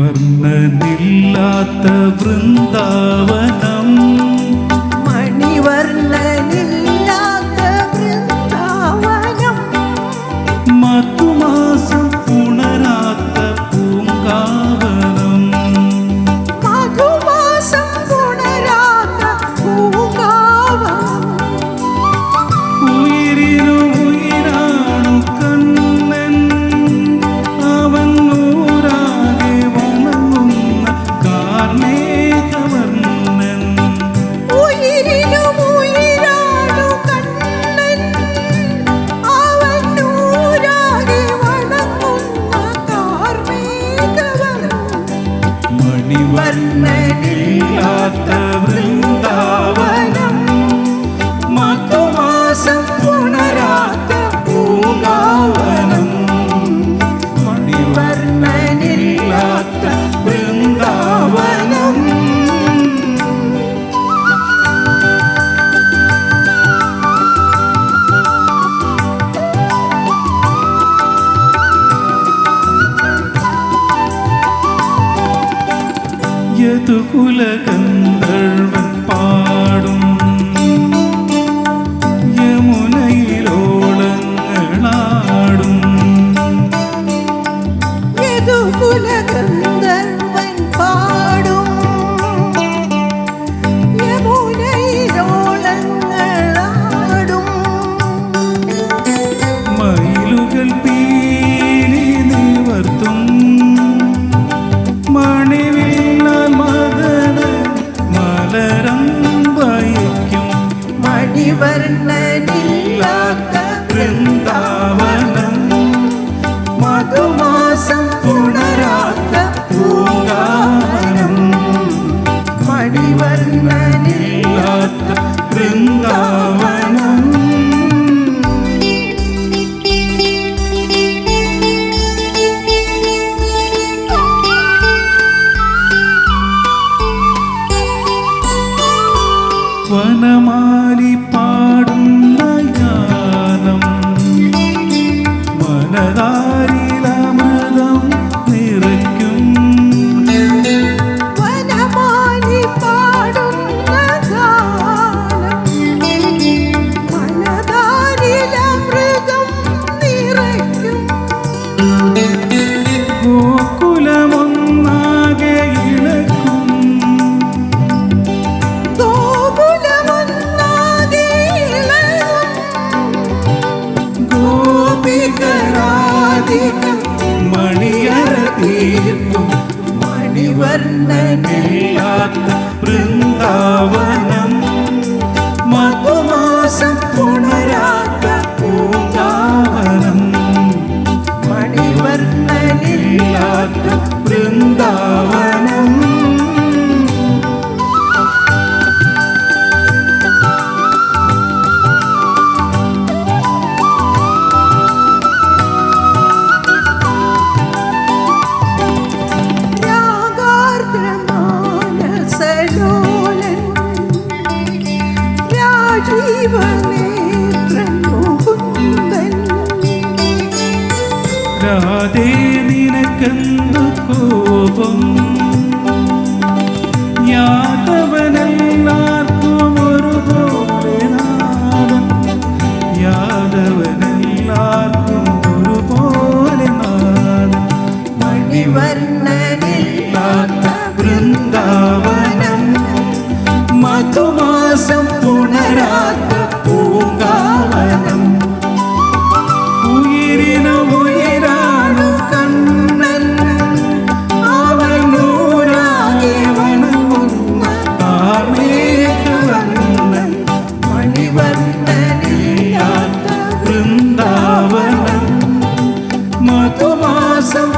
വർണനില്ലാത്ത വൃന്ദാവനം. മണിവർണനില്ലാത്ത വൃന്ദാവനം. മധുമ യതുകുലകന്ധർവൻ പാടും. Amen. തീർക്കും മണിവർണനല്ലാത്ത രാധേ നിനക്കെന്തു കോപം? മധുമാസം പുണരാത്ത പൂങ്കാവനം. ഉയരിനു ഉയരാണു കണ്ണൻ. അവൻ വണങ്ങുന്ന കാമേഘവണ്ണൻ മണിവർണനില്ലാത്ത വൃന്ദാവനം. മധുമാസം